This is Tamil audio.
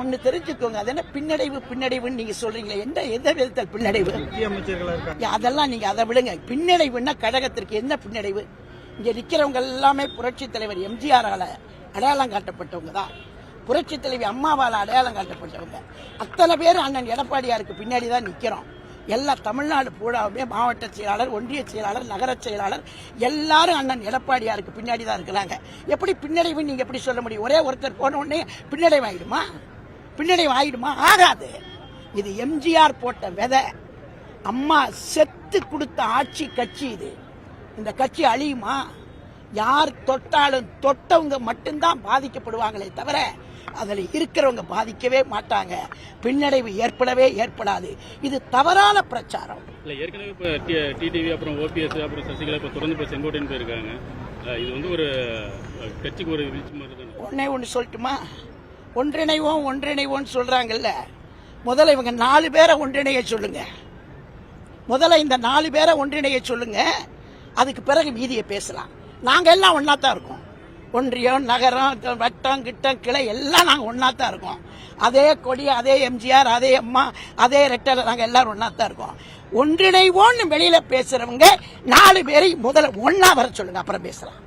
ஒண்ணு தெரிஞ்சுக்கோங்க. அது என்ன பின்னடைவு பின்னடைவுன்னு நீங்க சொல்றீங்களே. எந்த எந்த விதத்தில் பின்னடைவு? அதெல்லாம் நீங்க அதை விடுங்க பின்னடைவுன்னா கழகத்திற்கு என்ன பின்னடைவு? இங்க நிக்கிறவங்க எல்லாமே புரட்சி தலைவர் எம்ஜிஆரால அடையாளம் காட்டப்பட்டவங்க தான். புரட்சி தலைவி அம்மாவால அடையாளம் காட்டப்பட்டவங்க. அத்தனை பேர் அண்ணன் எடப்பாடியாருக்கு பின்னாடி தான் நிக்கிறோம். எல்லா தமிழ்நாடு பூராவுமே மாவட்ட செயலாளர் ஒன்றிய செயலாளர் நகர செயலாளர் எல்லாரும் அண்ணன் எடப்பாடியாருக்கு பின்னாடி தான் இருக்கிறாங்க. எப்படி பின்னடைவு நீங்க எப்படி சொல்ல முடியும்? ஒரே ஒருத்தர் போன உடனே பின்னடைவு ஆயிடுமா? பின்னடைவு ஆயிடுமா? ஆகாது. இது எம்ஜிஆர் போட்ட விதை. அம்மா செத்து கொடுத்த ஆட்சி கட்சி இது. இந்த கட்சி அழியுமா? யார் தொட்டாலும் தொட்டவங்க மட்டும்தான் பாதிக்கப்படுவாங்களே தவிர அதில் இருக்கிறவங்க பாதிக்கவே மாட்டாங்க. பின்னடைவு ஏற்படவே ஏற்படாது. இது தவறான பிரச்சாரம். இல்ல ஏற்கனவே இப்போ டிடிவி அப்புறம் ஓபிஎஸ் அப்புறம் சசிகலா இப்போ தொடர்ந்து இப்போ செங்கோட்டையன் போயிருக்காங்க. இது வந்து ஒரு கட்சிக்கு ஒரு வீழ்ச்சி மாதிரி ஒன்னே ஒன்று சொல்லட்டுமா? ஒன்றிணைவோம் ஒன்றிணைவோம்னு சொல்றாங்கல்ல. முதல்ல இவங்க நாலு பேரை ஒன்றிணைய சொல்லுங்க. முதல்ல இந்த நாலு பேரை ஒன்றிணைய சொல்லுங்க. அதுக்கு பிறகு மீதியை பேசலாம். நாங்கள் எல்லாம் ஒன்றா தான் இருக்கோம். ஒன்றியம் நகரம் வட்டம் கிட்டம் கிளை எல்லாம் நாங்கள் ஒன்றா தான் இருக்கோம். அதே கொடி அதே எம்ஜிஆர் அதே அம்மா அதே ரெட்டர் நாங்கள் எல்லாரும் ஒன்றா தான் இருக்கோம். ஒன்றிணைவோன்னு வெளியில் பேசுகிறவங்க நாலு பேரை முதல்ல ஒன்றா வர சொல்லுங்கள் அப்புறம் பேசலாம்.